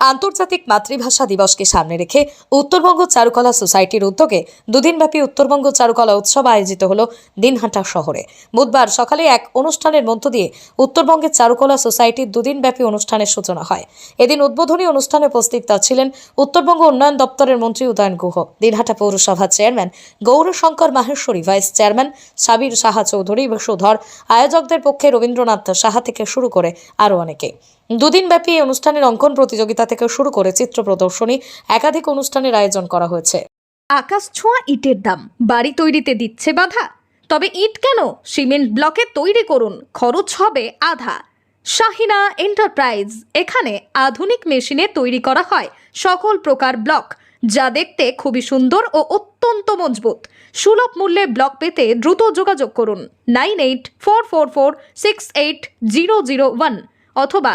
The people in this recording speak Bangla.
আন্তর্জাতিক মাতৃভাষা দিবসকে সামনে রেখে উত্তরবঙ্গ চারুকলা সোসাইটির উদ্যোগে দুদিনব্যাপী উত্তরবঙ্গ চারুকলা উৎসব আয়োজিত হল দিনহাটা শহরে। বুধবার সকালে এক অনুষ্ঠানের মধ্য দিয়ে উত্তরবঙ্গের চারুকলা সোসাইটির দুদিনব্যাপী অনুষ্ঠানের সূচনা হয়। এদিন উদ্বোধনী অনুষ্ঠানে উপস্থিত ছিলেন উত্তরবঙ্গ উন্নয়ন দপ্তরের মন্ত্রী উদয়ন গুহ। দিনহাটা পৌরসভার chairman Gaurishankar Maheshwari, vice chairman Sabir Saha Chowdhury Basudhar আয়োজকদের পক্ষে রবীন্দ্রনাথ সাহা থেকে শুরু করে আরও অনেকে। দুদিনব্যাপী এই অনুষ্ঠানের অঙ্কন প্রতিযোগিতা থেকে শুরু করে চিত্র প্রদর্শনী একাধিক অনুষ্ঠানের আয়োজন করা হয়েছে। আকাশ ছোঁয়া ইটের দাম। বাড়ি তৈরিতে দিচ্ছে বাধা। তবে ইট কেন? সিমেন্ট ব্লকে তৈরি করুন। খরচ হবে আধা। শাহিনা এন্টারপ্রাইজ। এখানে আধুনিক মেশিনে তৈরি করা হয় সকল প্রকার ব্লক, যা দেখতে খুবই সুন্দর ও অত্যন্ত মজবুত। সুলভ মূল্যে ব্লক পেতে দ্রুত যোগাযোগ করুন। Nine eight four four four six eight zero zero one অথবা